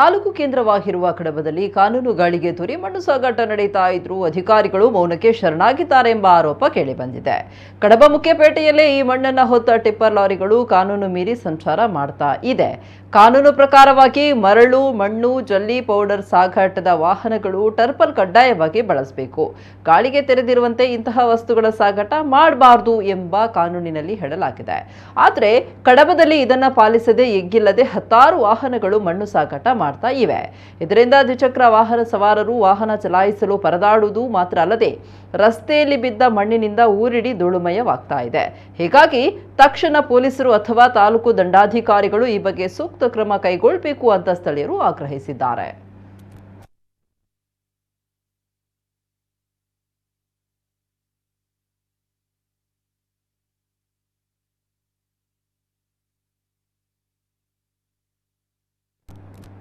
ತಾಲೂಕು ಕೇಂದ್ರವಾಗಿರುವ ಕಡಬದಲ್ಲಿ ಕಾನೂನು ಗಾಳಿಗೆ ತುರಿ ಮಣ್ಣು ಸಾಗಾಟ ನಡೀತಾ ಇದ್ರು ಅಧಿಕಾರಿಗಳು ಮೌನಕ್ಕೆ ಶರಣಾಗಿದ್ದಾರೆ ಎಂಬ ಆರೋಪ ಕೇಳಿಬಂದಿದೆ. ಕಡಬ ಮುಖ್ಯಪೇಟೆಯಲ್ಲೇ ಈ ಮಣ್ಣನ್ನು ಹೊತ್ತ ಟಿಪ್ಪರ್ ಲಾರಿಗಳು ಕಾನೂನು ಮೀರಿ ಸಂಚಾರ ಮಾಡ್ತಾ ಇದೆ. ಕಾನೂನು ಪ್ರಕಾರವಾಗಿ ಮರಳು, ಮಣ್ಣು, ಜಲ್ಲಿ ಪೌಡರ್ ಸಾಗಾಟದ ವಾಹನಗಳು ಟರ್ಪಲ್ ಕಡ್ಡಾಯವಾಗಿ ಬಳಸಬೇಕು. ಗಾಳಿಗೆ ತೆರೆದಿರುವಂತೆ ಇಂತಹ ವಸ್ತುಗಳ ಸಾಗಾಟ ಮಾಡಬಾರದು ಎಂಬ ಕಾನೂನಿನಲ್ಲಿ ಹೇಳಲಾಗಿದೆ. ಆದರೆ ಕಡಬದಲ್ಲಿ ಇದನ್ನು ಪಾಲಿಸದೆ ಎಗ್ಗಿಲ್ಲದೆ ಹತ್ತಾರು ವಾಹನಗಳು ಮಣ್ಣು ಸಾಗಾಟ ಮಾಡ್ತಾ ಇವೆ. ಇದರಿಂದ ದ್ವಿಚಕ್ರ ವಾಹನ ಸವಾರರು ವಾಹನ ಚಲಾಯಿಸಲು ಪರದಾಡುವುದು ಮಾತ್ರ ಅಲ್ಲದೆ ರಸ್ತೆಯಲ್ಲಿ ಬಿದ್ದ ಮಣ್ಣಿನಿಂದ ಊರಿಡಿ ಧೂಳುಮಯವಾಗ್ತಾ ಇದೆ. ಹೀಗಾಗಿ ತಕ್ಷಣ ಪೊಲೀಸರು ಅಥವಾ ತಾಲೂಕು ದಂಡಾಧಿಕಾರಿಗಳು ಈ ಬಗ್ಗೆ ಸೂಕ್ತ ಕ್ರಮ ಕೈಗೊಳ್ಳಬೇಕು ಅಂತ ಸ್ಥಳೀಯರು ಆಗ್ರಹಿಸಿದ್ದಾರೆ.